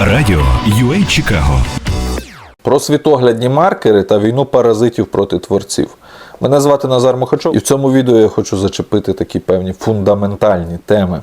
Радіо UA Чикаго. Про світоглядні маркери та війну паразитів проти творців. Мене звати Назар Мухачов, і в цьому відео я хочу зачепити такі певні фундаментальні теми.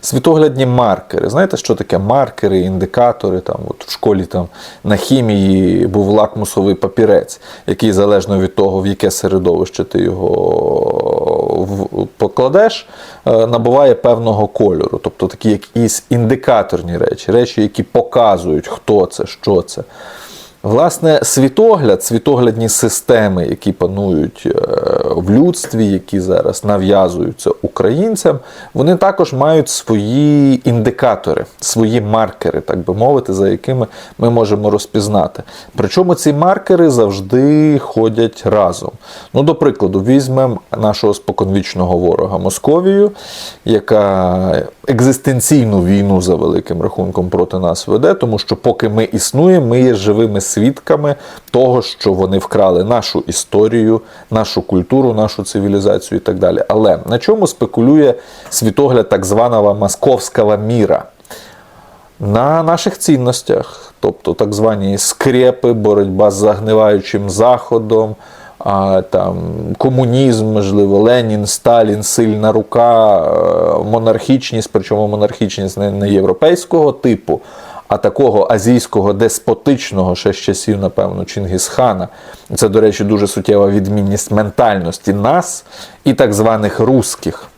Світоглядні маркери. Знаєте, що таке маркери, індикатори? Там, от в школі там, на хімії був лакмусовий папірець, який залежно від того, в яке середовище ти його покладеш, е, набуває певного кольору. Тобто такі якісь індикаторні речі, речі, які показують, хто це, що це. Власне, світогляд, світоглядні системи, які панують е, в людстві, які зараз нав'язуються українцям, вони також мають свої індикатори, свої маркери, так би мовити, за якими ми можемо розпізнати. Причому ці маркери завжди ходять разом. Ну, до прикладу, візьмемо нашого споконвічного ворога Московію, яка екзистенційну війну за великим рахунком проти нас веде, тому що поки ми існуємо, ми є живими свідками того, що вони вкрали нашу історію, нашу культуру, нашу цивілізацію і так далі. Але на чому спекулює світогляд так званого московського міра? на наших цінностях, тобто так звані скрепи, боротьба з загниваючим заходом, а, там, комунізм, можливо, Ленін, Сталін, сильна рука, е, монархічність, причому монархічність не, не європейського типу, а такого азійського деспотичного ще з часів, напевно, Чингісхана. Це, до речі, дуже суттєва відмінність ментальності нас і так званих русських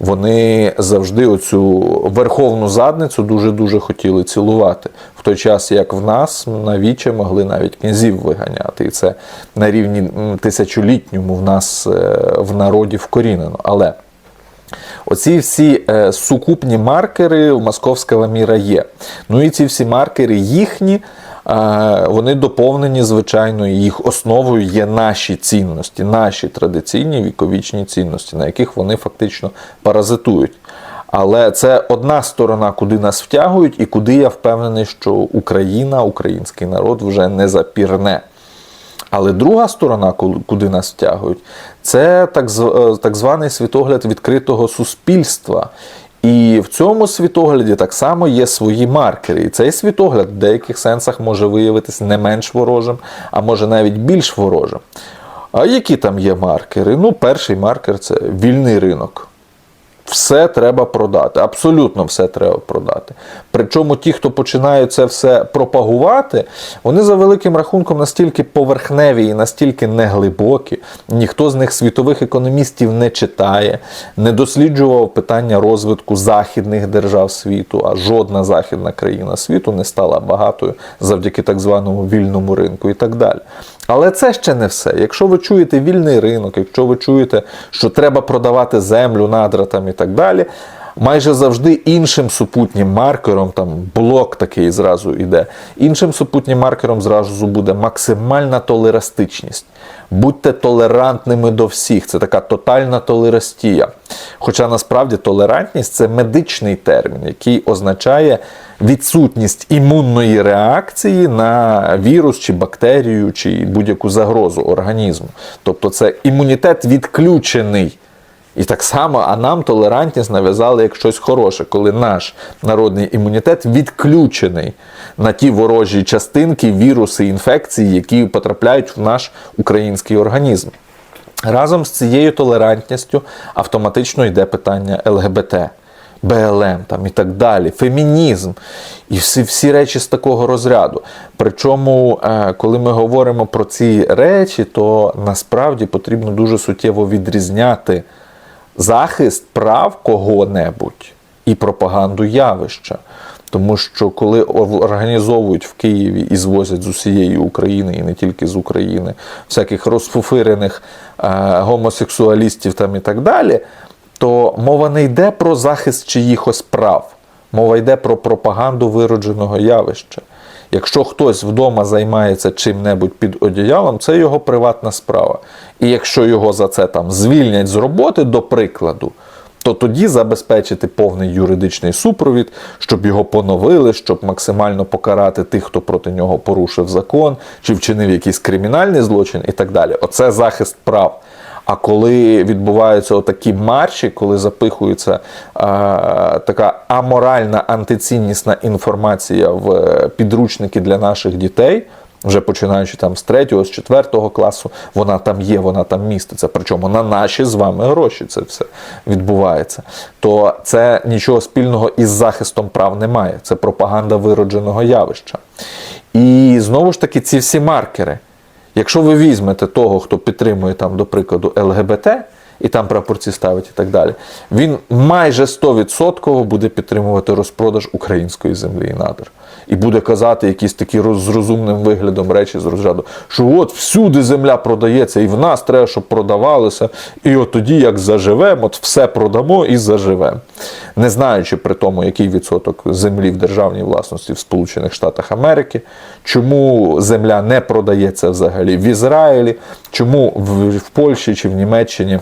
вони завжди оцю верховну задницю дуже-дуже хотіли цілувати. В той час, як в нас на віче могли навіть князів виганяти. І це на рівні тисячолітньому в нас е, в народі вкорінено. Але Оці всі е, сукупні маркери у московського міра є. Ну і ці всі маркери їхні, е, вони доповнені, звичайно, їх основою є наші цінності, наші традиційні віковічні цінності, на яких вони фактично паразитують. Але це одна сторона, куди нас втягують, і куди я впевнений, що Україна, український народ вже не запірне. Але друга сторона, куди нас втягують, це так, е, так званий світогляд відкритого суспільства. І в цьому світогляді так само є свої маркери. І цей світогляд в деяких сенсах може виявитись не менш ворожим, а може навіть більш ворожим. А які там є маркери? Ну, перший маркер це вільний ринок. Все треба продати, абсолютно все треба продати. Причому ті, хто починають це все пропагувати, вони за великим рахунком настільки поверхневі і настільки неглибокі, ніхто з них світових економістів не читає, не досліджував питання розвитку західних держав світу, а жодна західна країна світу не стала багатою завдяки так званому вільному ринку і так далі. Але це ще не все. Якщо ви чуєте вільний ринок, якщо ви чуєте, що треба продавати землю, надра там і так далі, майже завжди іншим супутнім маркером, там блок такий зразу йде, іншим супутнім маркером зразу буде максимальна толерастичність. Будьте толерантними до всіх. Це така тотальна толерастія. Хоча насправді толерантність це медичний термін, який означає відсутність імунної реакції на вірус чи бактерію, чи будь-яку загрозу організму. Тобто це імунітет відключений. І так само, а нам толерантність нав'язали як щось хороше, коли наш народний імунітет відключений на ті ворожі частинки, віруси, інфекції, які потрапляють в наш український організм. Разом з цією толерантністю автоматично йде питання ЛГБТ. БЛМ там і так далі, фемінізм і всі, всі речі з такого розряду. Причому, е, коли ми говоримо про ці речі, то насправді потрібно дуже суттєво відрізняти захист прав кого-небудь і пропаганду явища. Тому що коли організовують в Києві і звозять з усієї України, і не тільки з України, всяких розфуфирених е, гомосексуалістів там і так далі, то мова не йде про захист чиїхось прав, мова йде про пропаганду виродженого явища. Якщо хтось вдома займається чим-небудь під одіялом, це його приватна справа. І якщо його за це там звільнять з роботи, до прикладу, то тоді забезпечити повний юридичний супровід, щоб його поновили, щоб максимально покарати тих, хто проти нього порушив закон, чи вчинив якийсь кримінальний злочин і так далі. Оце захист прав. А коли відбуваються отакі марші, коли запихується а, така аморальна антиціннісна інформація в е, підручники для наших дітей, вже починаючи там з третього, з четвертого класу, вона там є, вона там міститься. Причому на наші з вами гроші це все відбувається. То це нічого спільного із захистом прав немає. Це пропаганда виродженого явища. І знову ж таки, ці всі маркери. Якщо ви візьмете того, хто підтримує там, до прикладу, ЛГБТ, і там прапорці ставить і так далі, він майже 100% буде підтримувати розпродаж української землі і надр. І буде казати якісь такі роз, з розумним виглядом речі з розряду, що от всюди земля продається, і в нас треба, щоб продавалося. І от тоді, як заживемо, от все продамо і заживемо. Не знаючи при тому, який відсоток землі в державній власності в Сполучених Штатах Америки, чому земля не продається взагалі в Ізраїлі, чому в, в Польщі чи в Німеччині.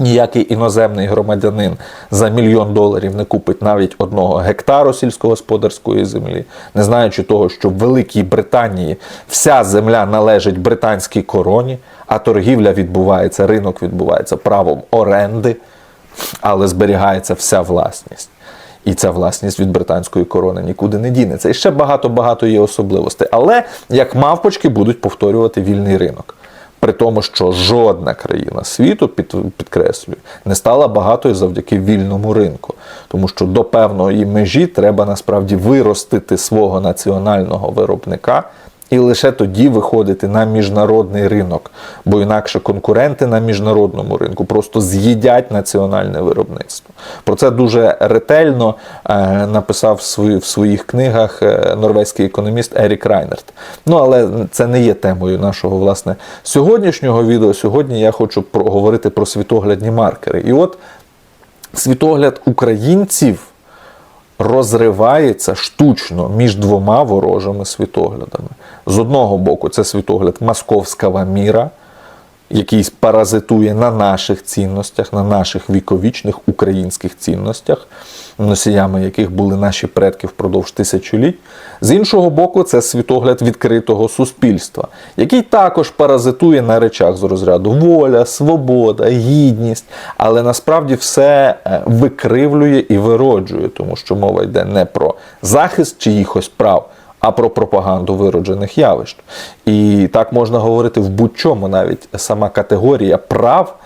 Ніякий іноземний громадянин за мільйон доларів не купить навіть одного гектару сільськогосподарської землі, не знаючи того, що в Великій Британії вся земля належить британській короні, а торгівля відбувається, ринок відбувається правом оренди, але зберігається вся власність. І ця власність від британської корони нікуди не дінеться. І ще багато-багато є особливостей. Але як мавпочки будуть повторювати вільний ринок. При тому, що жодна країна світу, під, підкреслюю, не стала багатою завдяки вільному ринку. Тому що до певної межі треба насправді виростити свого національного виробника і лише тоді виходити на міжнародний ринок. Бо інакше конкуренти на міжнародному ринку просто з'їдять національне виробництво. Про це дуже ретельно е, написав в, своїх книгах е, норвезький економіст Ерік Райнерт. Ну, але це не є темою нашого власне сьогоднішнього відео. Сьогодні я хочу поговорити про світоглядні маркери. І от світогляд українців розривається штучно між двома ворожими світоглядами. З одного боку, це світогляд московського міра, який паразитує на наших цінностях, на наших віковічних українських цінностях, носіями яких були наші предки впродовж тисячоліть. З іншого боку, це світогляд відкритого суспільства, який також паразитує на речах з розряду воля, свобода, гідність, але насправді все е, викривлює і вироджує, тому що мова йде не про захист чиїхось прав а про пропаганду вироджених явищ. І так можна говорити в будь-чому, навіть сама категорія прав,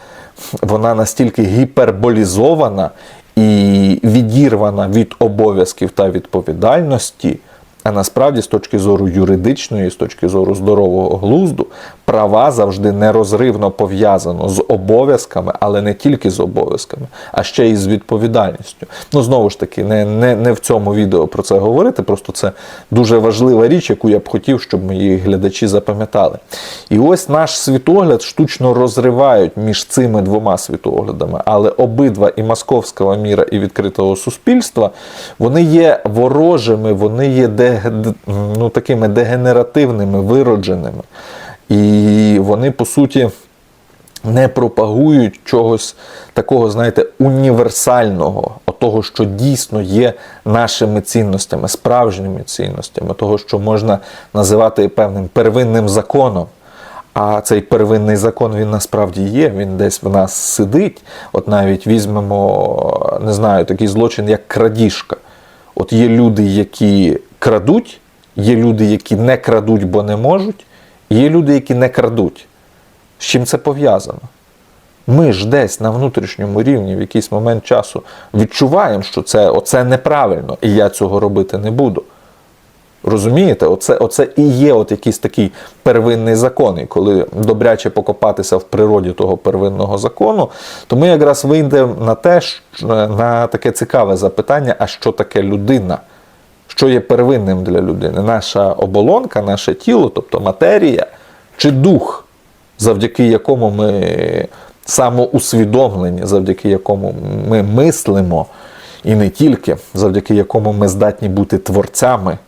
вона настільки гіперболізована і відірвана від обов'язків та відповідальності. А насправді, з точки зору юридичної, з точки зору здорового глузду, права завжди нерозривно пов'язано з обов'язками, але не тільки з обов'язками, а ще й з відповідальністю. Ну, знову ж таки, не, не, не в цьому відео про це говорити, просто це дуже важлива річ, яку я б хотів, щоб мої глядачі запам'ятали. І ось наш світогляд штучно розривають між цими двома світоглядами, але обидва і московського міра, і відкритого суспільства, вони є ворожими, вони є де ну, такими дегенеративними, виродженими. І вони, по суті, не пропагують чогось такого, знаєте, універсального, того, що дійсно є нашими цінностями, справжніми цінностями, того, що можна називати певним первинним законом. А цей первинний закон він насправді є, він десь в нас сидить. От навіть візьмемо, не знаю, такий злочин, як крадіжка. От є люди, які крадуть, є люди, які не крадуть, бо не можуть, є люди, які не крадуть. З чим це пов'язано? Ми ж десь на внутрішньому рівні в якийсь момент часу відчуваємо, що це оце неправильно, і я цього робити не буду. Розумієте, оце оце і є от якийсь такий первинний закон. І коли добряче покопатися в природі того первинного закону, то ми якраз вийдемо на те, на таке цікаве запитання: а що таке людина? Що є первинним для людини? Наша оболонка, наше тіло, тобто матерія, чи дух, завдяки якому ми самоусвідомлені, завдяки якому ми мислимо, і не тільки, завдяки якому ми здатні бути творцями.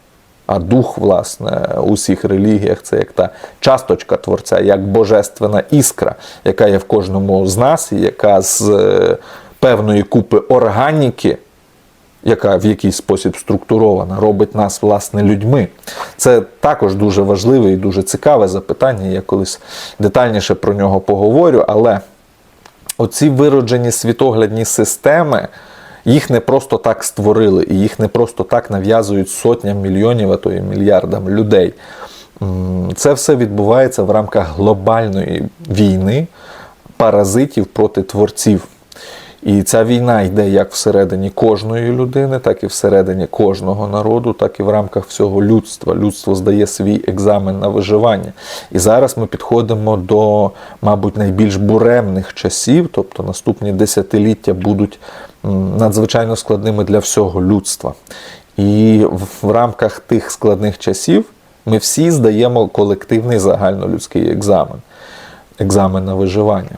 А дух, власне, у всіх релігіях це як та часточка творця, як божественна іскра, яка є в кожному з нас, і яка з е, певної купи органіки, яка в якийсь спосіб структурована, робить нас, власне, людьми. Це також дуже важливе і дуже цікаве запитання. Я колись детальніше про нього поговорю, але оці вироджені світоглядні системи, їх не просто так створили, і їх не просто так нав'язують сотням мільйонів, а то і мільярдам людей. Це все відбувається в рамках глобальної війни паразитів проти творців. І ця війна йде як всередині кожної людини, так і всередині кожного народу, так і в рамках всього людства. Людство здає свій екзамен на виживання. І зараз ми підходимо до, мабуть, найбільш буремних часів, тобто наступні десятиліття будуть надзвичайно складними для всього людства. І в- рамках тих складних часів ми всі здаємо колективний загальнолюдський екзамен екзамен на виживання.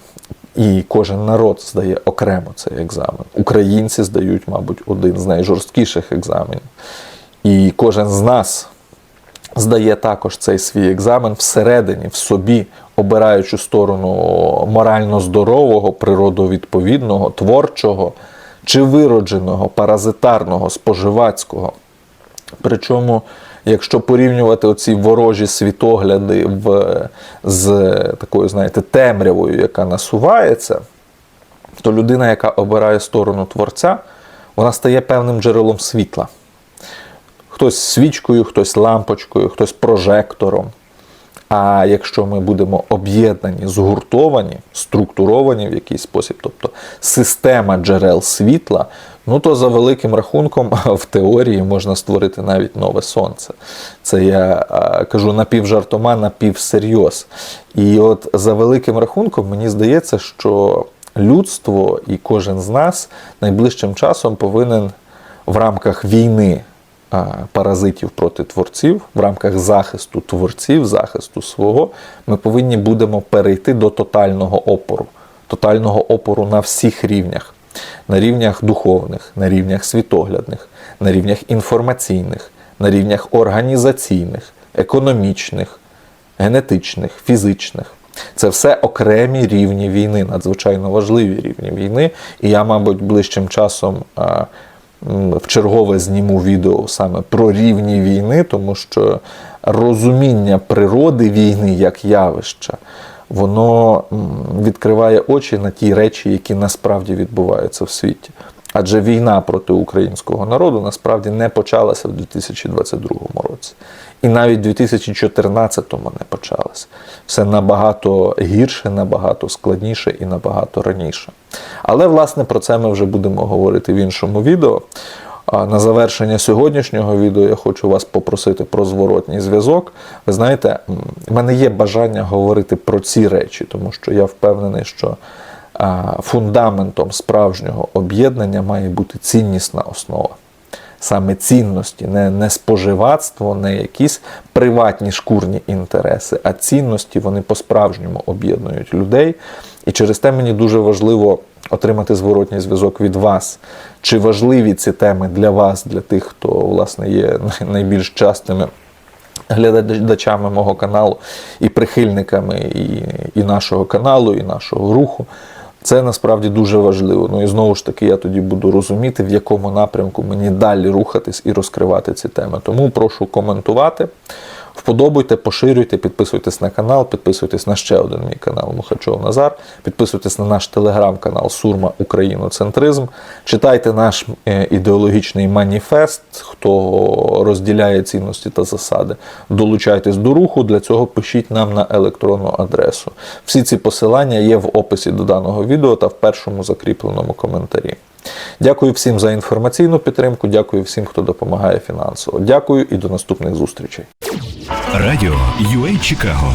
І кожен народ здає окремо цей екзамен. Українці здають, мабуть, один з найжорсткіших екзаменів. І кожен з нас здає також цей свій екзамен всередині, в собі, обираючи сторону морально здорового, природовідповідного, творчого чи виродженого, паразитарного, споживацького. Причому, якщо порівнювати оці ворожі світогляди в, з такою, знаєте, темрявою, яка насувається, то людина, яка обирає сторону творця, вона стає певним джерелом світла. Хтось свічкою, хтось лампочкою, хтось прожектором. А якщо ми будемо об'єднані, згуртовані, структуровані в якийсь спосіб, тобто система джерел світла, ну то за великим рахунком в теорії можна створити навіть нове сонце. Це я кажу напівжартома, напівсерйоз. І от за великим рахунком мені здається, що людство і кожен з нас найближчим часом повинен в рамках війни паразитів проти творців, в рамках захисту творців, захисту свого, ми повинні будемо перейти до тотального опору, тотального опору на всіх рівнях. На рівнях духовних, на рівнях світоглядних, на рівнях інформаційних, на рівнях організаційних, економічних, генетичних, фізичних. Це все окремі рівні війни, надзвичайно важливі рівні війни. І я, мабуть, ближчим часом в чергове зніму відео саме про рівні війни, тому що розуміння природи війни як явища, воно відкриває очі на ті речі, які насправді відбуваються в світі. Адже війна проти українського народу насправді не почалася в 2022 році. І навіть в 2014-му не почалася. Все набагато гірше, набагато складніше і набагато раніше. Але, власне, про це ми вже будемо говорити в іншому відео. На завершення сьогоднішнього відео я хочу вас попросити про зворотній зв'язок. Ви знаєте, в мене є бажання говорити про ці речі, тому що я впевнений, що фундаментом справжнього об'єднання має бути ціннісна основа. Саме цінності, не, не споживацтво, не якісь приватні шкурні інтереси, а цінності вони по-справжньому об'єднують людей. І через те мені дуже важливо отримати зворотній зв'язок від вас. Чи важливі ці теми для вас, для тих, хто власне є найбільш частими глядачами мого каналу і прихильниками і, і нашого каналу, і нашого руху. Це насправді дуже важливо. Ну і знову ж таки, я тоді буду розуміти, в якому напрямку мені далі рухатись і розкривати ці теми. Тому прошу коментувати. Вподобайте, поширюйте, підписуйтесь на канал, підписуйтесь на ще один мій канал Мухачов Назар, підписуйтесь на наш телеграм-канал Сурма Україноцентризм. Читайте наш е, ідеологічний маніфест, хто розділяє цінності та засади. Долучайтесь до руху. Для цього пишіть нам на електронну адресу. Всі ці посилання є в описі до даного відео та в першому закріпленому коментарі. Дякую всім за інформаційну підтримку. Дякую всім, хто допомагає фінансово. Дякую і до наступних зустрічей. Радіо UA Чикаго